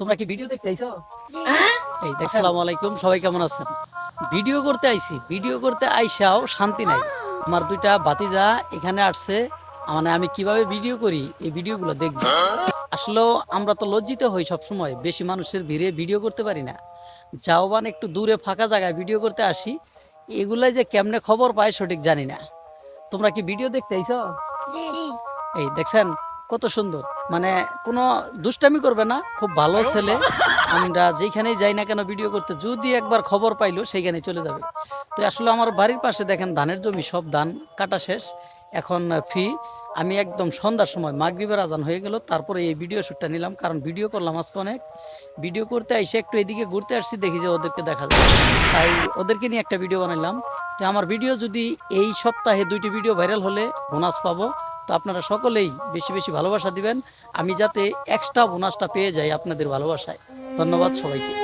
তোমরা কি ভিডিও দেখতে আইছো? এই দেখ আসসালামু আলাইকুম সবাই কেমন আছেন? ভিডিও করতে আইছি ভিডিও করতে আইসাও শান্তি নাই। আমার দুইটা বাতিজা এখানে আসছে মানে আমি কীভাবে ভিডিও করি এই ভিডিওগুলো দেখব। আসলেও আমরা তো লজ্জিত হই সব সময় বেশি মানুষের ভিড়ে ভিডিও করতে পারি না। যাওবান একটু দূরে ফাঁকা জায়গায় ভিডিও করতে আসি এগুলাই যে কেমনে খবর পায় সঠিক জানি না। তোমরা কি ভিডিও দেখতে আইছো? এই দেখছেন কত সুন্দর। মানে কোনো দুষ্টামি করবে না, খুব ভালো ছেলে। আমরা যেখানেই যাই না কেন ভিডিও করতে, যদি একবার খবর পাইলো সেইখানে চলে যাবে। তো আসলে আমার বাড়ির পাশে দেখেন, ধানের জমি, সব ধান কাটা শেষ, এখন ফ্রি আমি একদম সন্ধ্যার সময়, মাগরিবের আজান হয়ে গেল, তারপরে এই ভিডিও শ্যুটটা নিলাম, কারণ ভিডিও করলাম আজকে অনেক। ভিডিও করতে এসে একটু এদিকে ঘুরতে আসছি, দেখি যে ওদেরকে দেখা যায় তাই ওদেরকে নিয়ে একটা ভিডিও বানাইলাম। তো আমার ভিডিও যদি এই সপ্তাহে দুইটি ভিডিও ভাইরাল হলে বোনাস পাবো। তো আপনারা সকলেই বেশি বেশি ভালোবাসা দিবেন। আমি যাতে এক্সট্রা বোনাসটা পেয়ে যাই আপনাদের ভালোবাসায়। ধন্যবাদ সবাইকে।